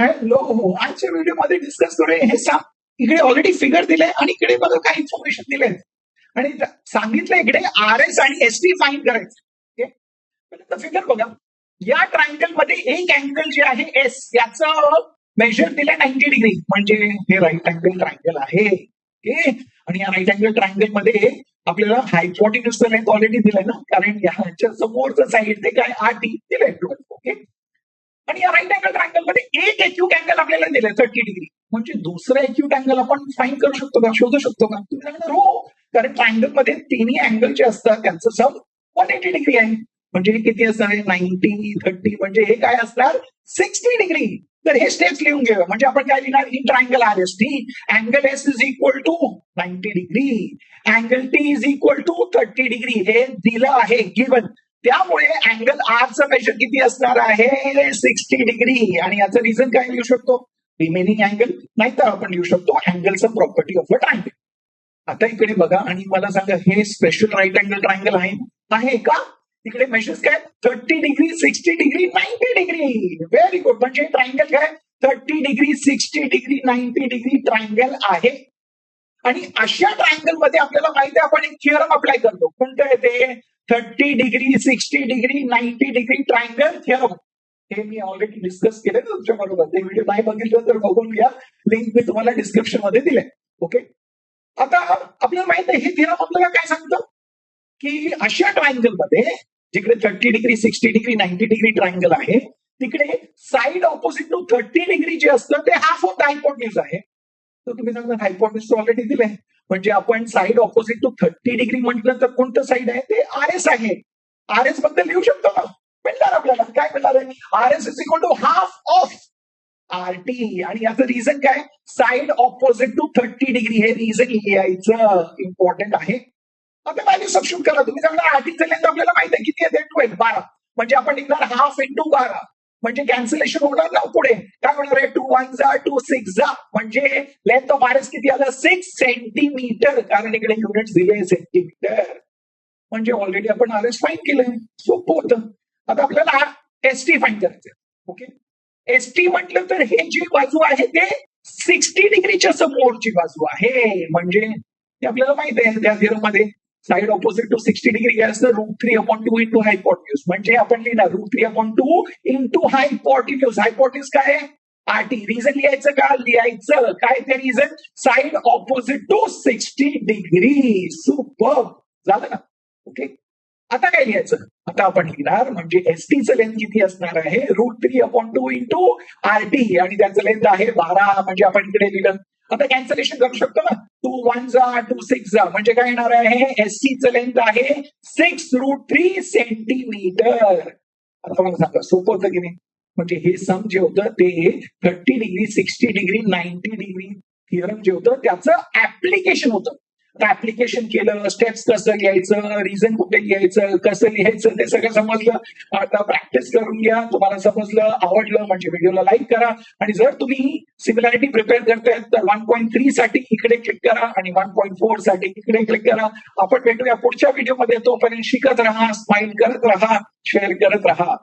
Hello आजच्या व्हिडिओमध्ये discuss करूया हे सांग. इकडे ऑलरेडी फिगर दिले आणि इकडे बघा काय इन्फॉर्मेशन दिले आणि सांगितलं इकडे आर एस आणि एस टी फाईन करायचं. फिगर बघा. या ट्रायंगलमध्ये एक अँगल जे आहे एस याचं मेजर दिलं नाईन्टी डिग्री म्हणजे हे राईट अँगल ट्रायंगल आहे. ओके आणि या राईट अँगल ट्रायंगलमध्ये आपल्याला हायपोटिन्यूसचं लेंथ ऑलरेडी दिलंय ना? कारण याच्या समोरचं साईड ते काय आर टी दिलंय. ओके राईट अँगल ट्रायंगलमध्ये एक एक्यूट अँगल आपल्याला दिलाय थर्टी डिग्री म्हणजे दुसरा एक्यूट अँगल आपण फाईन करू शकतो का शोधू शकतो का? तुम्ही सांगणार हो. कारण ट्रायंगलमध्ये तिन्ही अँगल जे असतात त्यांचं सम वन एटी डिग्री आहे. म्हणजे हे किती असणार? नाईन्टी थर्टी म्हणजे हे काय असणार? सिक्स्टी डिग्री तर हे स्टेप्स लिहून घेऊया म्हणजे आपण काय लिहिणार? In triangle R S T angle S is equal to ninety degree angle T is equal to thirty degree हे दिलं आहे गिवन त्यामुळे अँगल आरचं मेजर किती असणार आहे? सिक्स्टी डिग्री आणि याचं रिझन काय लिहू शकतो? रिमेनिंग अँगल नाहीतर आपण लिहू शकतो अँगलचं प्रॉपर्टी ऑफ अ ट्रायंगल आता इकडे बघा आणि मला सांगा हे स्पेशल राईट अँगल ट्रायंगल आहे? आहे का? तिकडे मेजर्स काय? Thirty degree sixty degree ninety degree very good म्हणजे ट्रायंगल काय? Thirty degree sixty degree ninety degree triangle आहे. आणि अशा ट्रायंगलमध्ये आपल्याला माहिती आहे आपण एक थिअरम अप्लाय करतो. कोणतं आहे ते? Thirty degree sixty degree ninety degree triangle theorem हे मी ऑलरेडी डिस्कस केले तुमच्या बरोबर. ते व्हिडिओ नाही बघितलं तर बघून घ्या. लिंक मी तुम्हाला डिस्क्रिप्शनमध्ये दिले ओके आता आपल्याला माहीत आहे हे थिअरम आपल्याला काय सांगतं? की अशा ट्रायंगलमध्ये जिकडे thirty degree sixty degree ninety degree triangle आहे तिकडे side opposite to thirty degree जे असतं ते हाफ ऑफ द हायपोटन्यूज आहे. तर तुम्ही सांगता हायपोटन्यूज ऑलरेडी दिले म्हणजे आपण side opposite to thirty degree म्हटलं तर कोणतं साईड आहे? ते आर एस आहे. आर एसबद्दल लिहू शकतो ना मिळणार आपल्याला. काय मिळणार आहे? R S is equal to half of R T आणि याचं रिझन काय? Side opposite to thirty degree हे रिझन लिहायचं इम्पॉर्टंट आहे. आता व्हॅल्यू सबशूट करा. तुम्ही सांगणार आरटीचं लेंथ आपल्याला माहिती आहे. किती आहे? ट्वेल्व बारा. म्हणजे आपण लिहिणार हाफ इंटू बारा. म्हणजे कॅन्सलेशन होणार ना पुढे. काय वन जा टू सिक्स जा म्हणजे लेंथ ऑफ आर किती आलं? सिक्स सेंटीमीटर कारण इकडे युनिट दिले सेंटीमीटर म्हणजे ऑलरेडी आपण आर एस फाईन केलंय. सोपं होतं. आता आपल्याला एस टी फाईन करायचं ओके एस टी म्हटलं तर हे जी बाजू आहे ते सिक्स्टी डिग्रीच्या समोरची बाजू आहे. म्हणजे ते आपल्याला माहीत आहे त्या थिअरममध्ये side opposite to sixty degree काय असतं root three upon two into hypotenuse म्हणजे आपण लिहिणार root three upon two into hypotenuse hypotenuse काय आरटी रिझन लिहायचं का? लिहायचं. काय ते reason side opposite to sixty degree super झालं ना ओके आता काय लिहायचं? आता आपण लिहिणार म्हणजे एस टीचं लेंथ किती असणार आहे? Root three upon two into R T आणि त्याचं लेंथ आहे बारा. म्हणजे आपण इकडे लिहिलं. आता कॅन्सलेशन करू शकतो ना? टू वन जा टू सिक्स जा म्हणजे काय येणार आहे? एस टीचं लेंथ आहे सिक्स रूट थ्री सेंटीमीटर आता मला सांगा सोपं होतं की नाही? म्हणजे हे सम जे होतं ते thirty degree sixty degree ninety degree theorem जे होतं त्याचं ऍप्लिकेशन होतं. ऍप्लिकेशन केलं स्टेप्स कसं लिहायचं रिझन कुठे घ्यायचं कसं लिहायचं ते सगळं समजलं. आता प्रॅक्टिस करून घ्या. तुम्हाला समजलं आवडलं म्हणजे व्हिडिओला लाईक करा. आणि जर तुम्ही सिमिलॅरिटी प्रिपेअर करतायत तर वन पॉईंट थ्री साठी इकडे क्लिक करा आणि वन पॉईंट फोरसाठी इकडे क्लिक करा. आपण भेटूया पुढच्या व्हिडिओमध्ये तोपर्यंत शिकत राहा स्माइल करत राहा शेअर करत राहा.